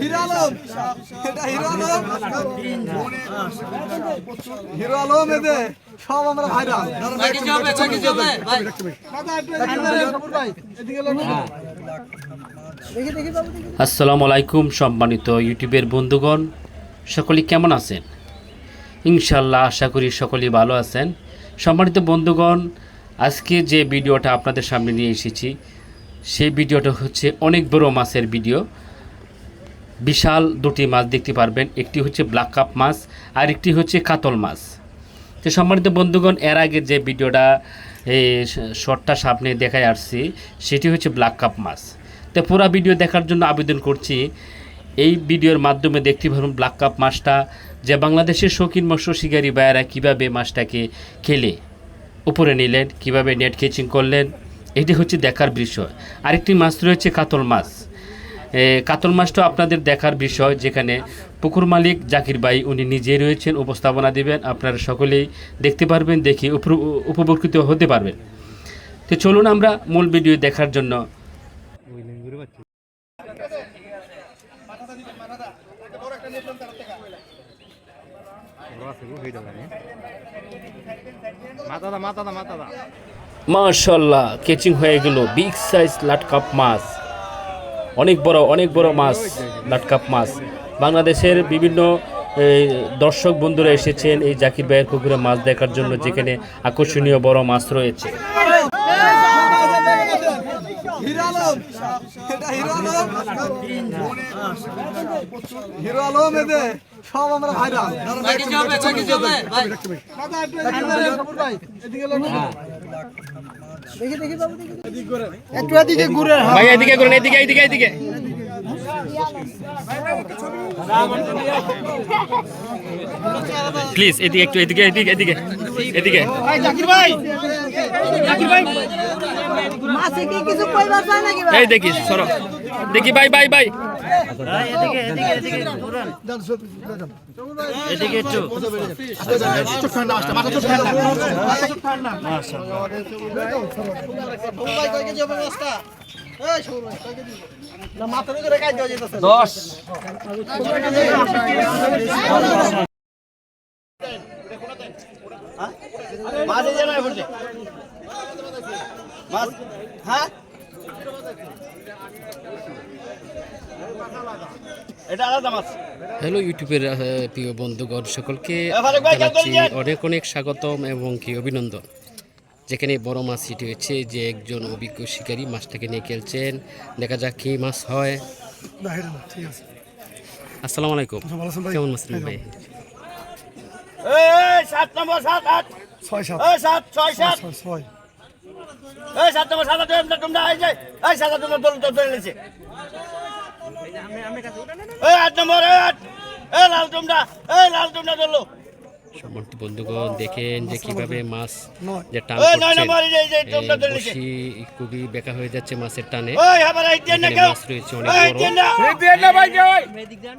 Hero Alom. এটা হিরো আলম? হিরো আলম এদে সব আমরা ভাইরাল। আসসালামু আলাইকুম সম্মানিত ইউটিউবের বন্ধুগণ। সকলে কেমন আছেন? ইনশাল্লাহ আশা করি সকলেই ভালো আছেন। সম্মানিত বন্ধুগণ আজকে যে ভিডিওটা আপনাদের সামনে নিয়ে এসেছি সেই ভিডিওটা হচ্ছে অনেক বড় মাছের ভিডিও। বিশাল দুটি মাছ দেখতে পারবেন। একটি হচ্ছে ব্ল্যাক কাপ মাছ, আর একটি হচ্ছে কাতল মাছ। তো সম্মানিত বন্ধুগণ, এর আগে যে ভিডিওটা শর্টটা সামনে দেখায় আসছি, সেটি হচ্ছে ব্ল্যাক কাপ মাছ। তো পুরো ভিডিও দেখার জন্য আবেদন করছি, এই ভিডিওর মাধ্যমে দেখতে পারুন ব্ল্যাক কাপ মাছটা, যে বাংলাদেশের শৌখিন মৎস্য শিকারী ভাইয়েরা কীভাবে মাছটাকে খেলে, উপরে নিলেন, কীভাবে নেট কেচিং করলেন, এটি হচ্ছে দেখার বিষয়। আরেকটি মাছ রয়েছে কাতল মাছ। কাতল মাছটা আপনাদের দেখার বিষয় যেখানে পুকুর মালিক জাকির ভাই উনি নিজেই রয়েছেন উপস্থাপনা দিবেন। আপনারা সকলেই দেখতে পারবেন দেখে উপ- উপভোগিত হতে পারবেন। তো চলুন আমরা মূল ভিডিও দেখার জন্য। মাশাল্লাহ কেচিং হয়ে গেল। বিগ সাইজ লাটকাপ মাছ। অনেক বড় অনেক বড় মাছ লাটকাপ মাছ। বাংলাদেশের বিভিন্ন দর্শক বন্ধুরা এসেছেন এই জাকির ভাইয়ের পুকুরে মাছ দেখার জন্য যেখানে আকর্ষণীয় বড় মাছ রয়েছে। হিরো আলম এটা হিরো আলম হিরো আলম এদে সব আমরা ভাইরাল একটু এদিকে ঘুরে ভাই এদিকে করুন এদিকে এদিকে এদিকে। প্লিজ এদিকে একটু এদিকে এদিকে এদিকে এদিকে। জাকির ভাই। মাছে কি কিছু কইবার চায় নাকি ভাই? এই দেখি সরো। দেখি বাই বাই বাই। ভাই ভাই যেতেছে দশ। মাছ হ্যাঁ? এটা আলাদা মাছ। হ্যালো ইউটিউবের প্রিয় বন্ধুগণ সকলকে জানাচ্ছি অনেক অনেক স্বাগতম এবং কি অভিনন্দন। যেখানে বড় মাছ সিটি হয়েছে যে একজন অভিজ্ঞ শিকারী মাছটাকে নিয়ে খেলছেন। দেখা যাক কি মাছ হয়। আসসালামু আলাইকুম। কেমন মাছ ভাই? সাত নম্বর সাত আট। ছয় সাত। সাত ছয় সাত। ছয় ছয়। এই সাত নম্বর আট তোমরা তোমরা এই যে এই তোমরা দল ধরে নিয়েছে এই আট নম্বর এই আট। এই লাল তোমরা এই লাল তোমরা ধরলো। সম্মানিত বন্ধুগণ দেখেন যে কীভাবে মাছ যে টান নম্বর ধরে খুবই বেকা হয়ে যাচ্ছে মাছের টানে। মাছ রয়েছে অনেক বড়। দেন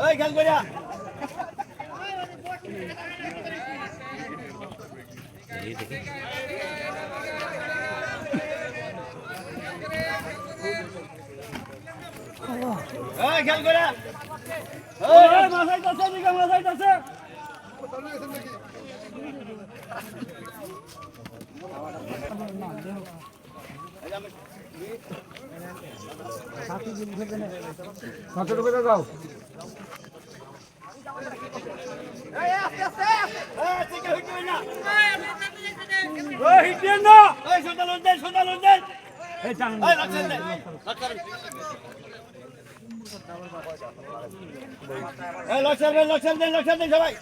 ওই খেল করে ওই খেল করে ওই মাথায় যাচ্ছে দিকে মাথায় যাচ্ছে সাতশো টাকা দাও লক্ষ্য দেন লক্ষ্য দেন লক্ষ্য দেন সবাই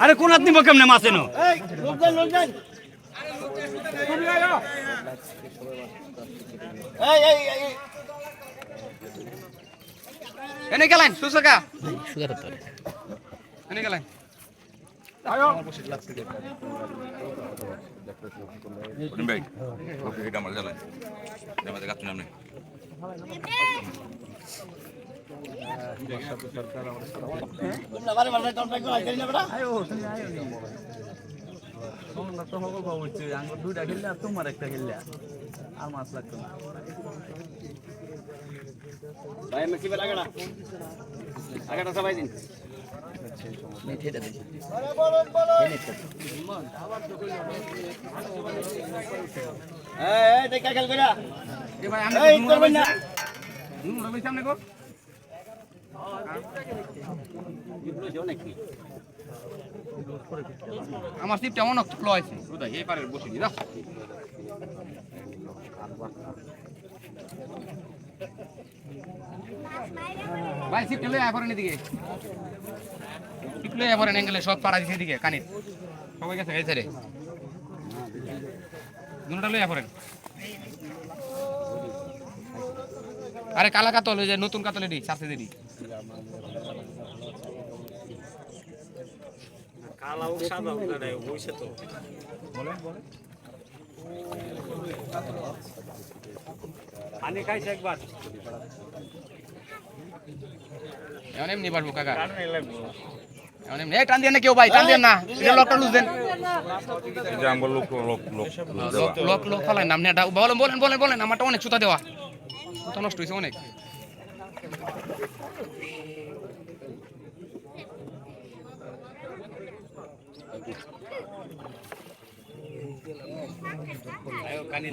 আরে কোন আপনি কেমনে মাছ এনো এই এই এই। এনে গেলেন সুসকা সুগার হতে এনে গেলেন। গাছ নাম নেই তোমরা বারে বারে কন্টাক্ট করা করি না বেটা ভাই কি বেলা আগড়া আগড়া সবাই দিন সামনে কর আমার সিপটা অনেক ফ্লো আছে বুঝাই এই পারে বসে দি না ভাই সিপটা লয়ে আয় এদিকে। সিপ লয়ে আয় অ্যাঙ্গেলে সব পাড়া দিছে এদিকে কানে সবাই গেছে এই ছেড়ে দুটা লয়ে আয় আরে কালা কাতল ওই যে নতুন কাতল এডি সাথে দিদি পানি খাইছে একবার। এমন এমনি পারব কাকা। এমন এমনি। টান দিয়ে না কেউ ভাই টান দিয়ে না। এটা লকটা লুজ দেন। এটা আমার লোক লোক লোক লক লক ফালাই নাম নেটা বলেন বলেন বলেন বলেন আমারটা অনেক সুতা দেওয়া। সুতা নষ্ট হয়েছে অনেক।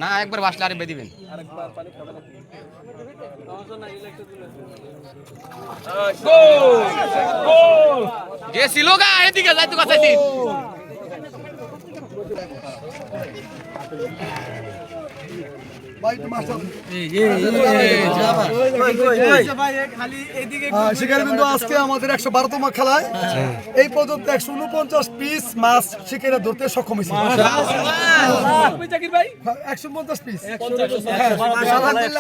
না একবার বাসলে আরে দিবেন। যে ছিল গা এদিকে যাইতে কাছাইছি শিকারি বিন্দু আজকে আমাদের একশো বারোতম খেলায়। এই পর্যন্ত একশো উনপঞ্চাশ পিস মাছ শিকারে ধরতে সক্ষম হয়েছে। একশো পঞ্চাশ পিস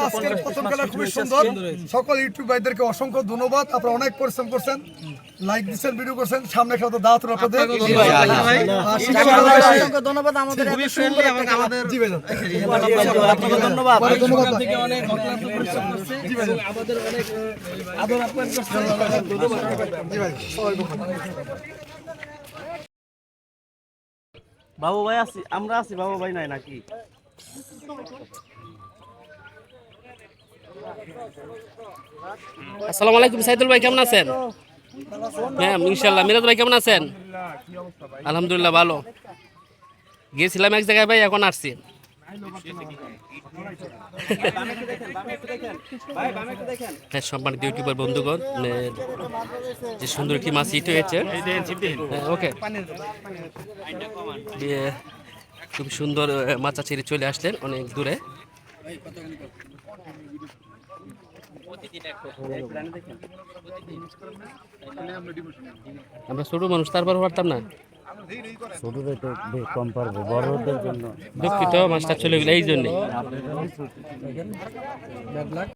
আজকের প্রথম খেলা খুবই সুন্দর। সকল ইউটিউব ভাইদেরকে অসংখ্য ধন্যবাদ। আপনারা অনেক পরিশ্রম করছেন। লাইক দিচ্ছেন ভিডিও করছেন। সামনে খেলা তো দাওয়াত আপনাদের। ধন্যবাদ। আমাদের ধন্যবাদ। বাবু ভাই আছি আমরা আছি বাবু ভাই নাই নাকি? আসসালামু আলাইকুম সাইদুল ভাই কেমন আছেন? হ্যাঁ ইনশাল্লাহ মিরাজ ভাই কেমন আছেন? আলহামদুলিল্লাহ ভালো। গিয়েছিলাম এক জায়গায় ভাই এখন আসছি। সম্মানিত ইউটিউবার বন্ধুগণ যে সুন্দর একটি মাছ ইট হয়েছে। হ্যাঁ, ওকে। খুব সুন্দর মাছা ছেড়ে চলে আসলেন অনেক দূরে। আমরা ছোট মানুষ তারপর পারতাম না? ছোটদের তো বেশ কম পারব বড়দের জন্য। দুঃখিত মাস্টার চলে গেলে এই জন্যে।